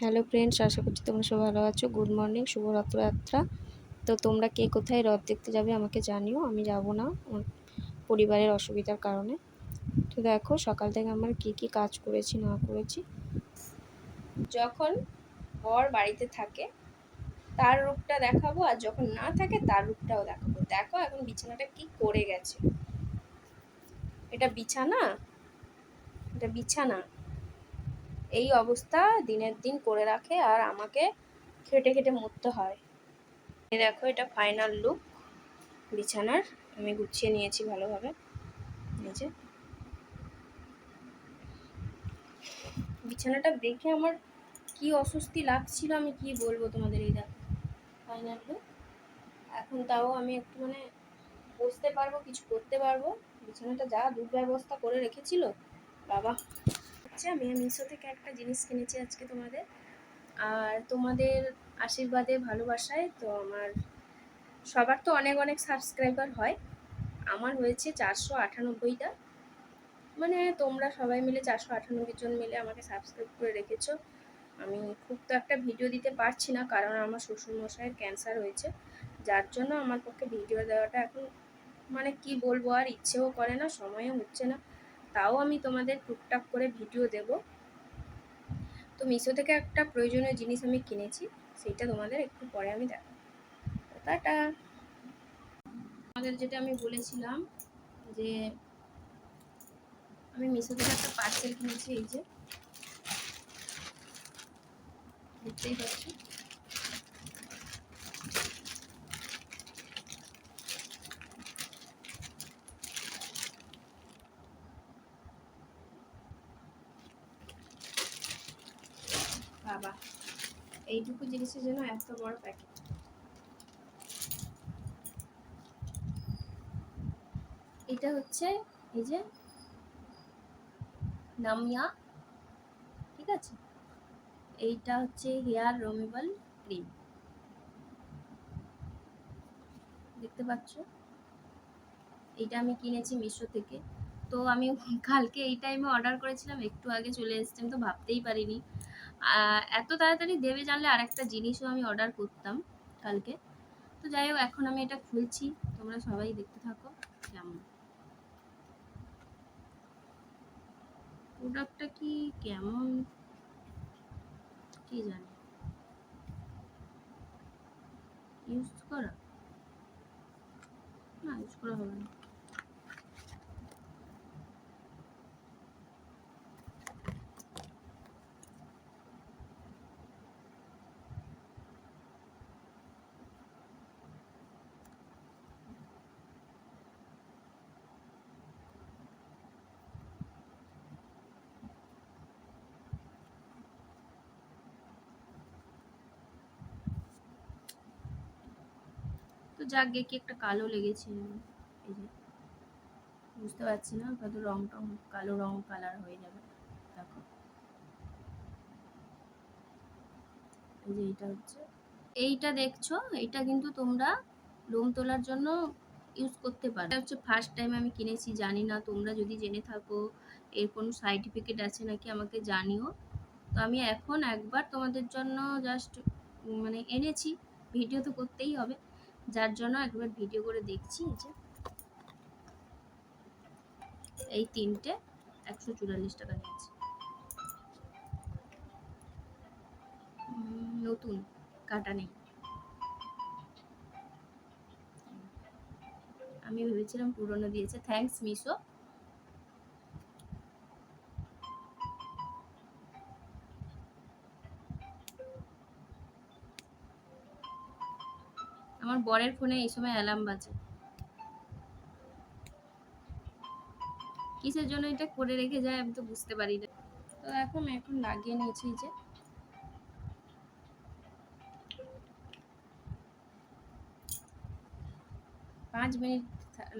Hello friends আশা করছি তোমরা সব ভালো আছো। গুড মর্নিং শুভ রথযাত্রা তো তোমরা কে কোথায় রথ দেখতে যাবে আমাকে জানিও, আমি যাব না আমার পরিবারের অসুবিধার কারণে। তো দেখো, সকাল থেকে আমার কি কি কাজ করেছি, না করেছি। যখন বর বাড়িতে থাকে, তার রূপটা দেখাবো, আর যখন না থাকে, তার রূপটাও দেখাবো। দেখো এখন বিছানাটা কি করে গেছে। এটা বিছানা? এটা বিছানা। এই অবস্থা দিনের দিন করে রাখে আর আমাকে খেটে খেটে মরতে হয়। দেখো, এটা ফাইনাল লুক বিছানার, আমি গুছিয়ে নিয়েছি ভালোভাবে। যে। বিছানাটা দেখে আমার কি অস্বস্তি লাগছিল, আমি কি বলব তোমাদের এই দেখো। ফাইনাল লুক এখন তাও আমি একটু মানে বসতে পারব, কিছু করতে পারব। বিছানাটা যা দুর্ব্যবস্থা করে রেখেছিল, বাবা। হচ্ছে আমি মিশো থেকে একটা জিনিস কিনেছি আজকে তোমাদের। আর তোমাদের আশীর্বাদে, ভালোবাসায় তো আমার সবার তো অনেক অনেক সাবস্ক্রাইবার হয়। আমার হয়েছে চারশো আটানব্বইটা। মানে তোমরা সবাই মিলে চারশো আটানব্বই জন মিলে আমাকে সাবস্ক্রাইব করে রেখেছো। আমি খুব তো একটা ভিডিও দিতে পারছি না, কারণ আমার শ্বশুরমশাইয়ের ক্যান্সার হয়েছে। যার জন্য আমার পক্ষে ভিডিও দেওয়াটা এখন মানে কি বলব, আর ইচ্ছেও করে না, সময়ও হচ্ছে না। তাও আমি তোমাদের টুকটাক করে ভিডিও দেব। তো মিশো থেকে একটা প্রয়োজনীয় জিনিস আমি কিনেছি, সেইটা তোমাদের একটু পরে আমি দেখাবো। টাটা। আমাদের যেটা আমি বলেছিলাম যে আমি মিশো থেকে একটা পার্সেল কিনেছি, এই যে। দেখতেই পাচ্ছি? বাবা এইটুকু জিনিসের জন্য এত বড় প্যাকেট এটা হচ্ছে এই যে নামিয়া, ঠিক আছে? এইটা হচ্ছে হেয়ার রিমুভাল ক্রিম। দেখতে পাচ্ছ? এইটা আমি কিনেছি মিশো থেকে। তো আমি কালকে এই টাইমে অর্ডার করেছিলাম, একটু আগে চলে এসেছি তো ভাবতেই পারিনি। এত তাড়াতাড়ি দেবে জানলে আরেকটা জিনিসও আমি অর্ডার করতাম কালকে। তো যাই হোক, এখন আমি এটা খুলছি। তোমরা সবাই দেখতে থাকো কেমন। প্রোডাক্টটা কি কেমন? কি জানি? ইউজ করা? না ইউজ করা হবে না। যাক গে কি একটা কালো লেগেছে? এই যে, বুঝতে পারছি না, হয়তো রং টং কালো রং কালার হয়ে যাবে। দেখো। এই যে এইটা হচ্ছে। এইটা দেখছ? এইটা কিন্তু তোমরা লোম তোলার জন্য ইউজ করতে পারো। এটা হচ্ছে ফার্স্ট টাইম আমি কিনেছি, জানি না, তোমরা যদি জেনে থাকো, এর কোনো সার্টিফিকেট আছে নাকি আমাকে জানিও। তো আমি এখন একবার তোমাদের জন্য জাস্ট মানে এনেছি ভিডিও তো করতেই হবে। যার জন্য একবার ভিডিও করে দেখছি যে। এই তিনটে একশো চুরাল্লিশ টাকা নিয়েছে। নতুন, কাটা নেই। আমি ভেবেছিলাম পুরনো দিয়েছে। Thanks Meesho. আমার বরের ফোনে এই সময় অ্যালার্ম বাজে। কিসের জন্য এটা করে রেখে যায় আমি তো বুঝতে পারি না। তো এখন এখন লাগিয়ে নিয়েছি যে। পাঁচ মিনিট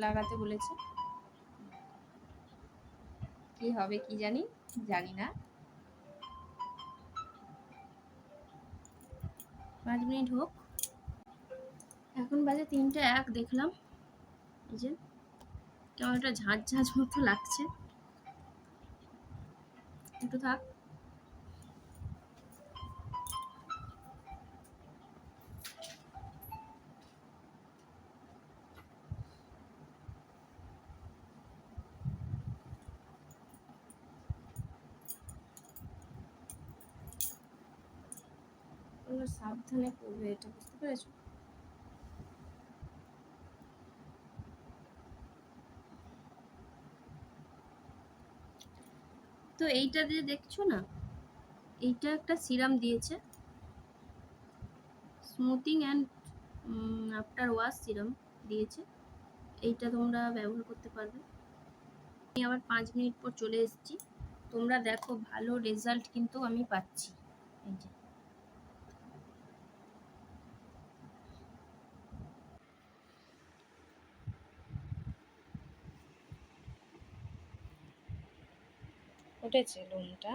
লাগাতে বলেছে। কি হবে কি জানি জানি না। পাঁচ মিনিট হোক। এখন বাজে তিনটে এক, দেখলাম। এই যে, কেমন একটা ঝাঁঝ ঝাঁঝ মতো লাগছে। একটু থাক। সাবধানে করবে এটা, বুঝতে পেরেছ? তো এইটা যে দেখছ না? এইটা একটা সিরাম দিয়েছে। Smoothing and after wash serum দিয়েছে। এইটা তোমরা ব্যবহার করতে পারবে। আমি আবার পাঁচ মিনিট পর চলে এসেছি। তোমরা দেখো, ভালো রেজাল্ট কিন্তু আমি পাচ্ছি। এই যে। উঠেছে লোমটা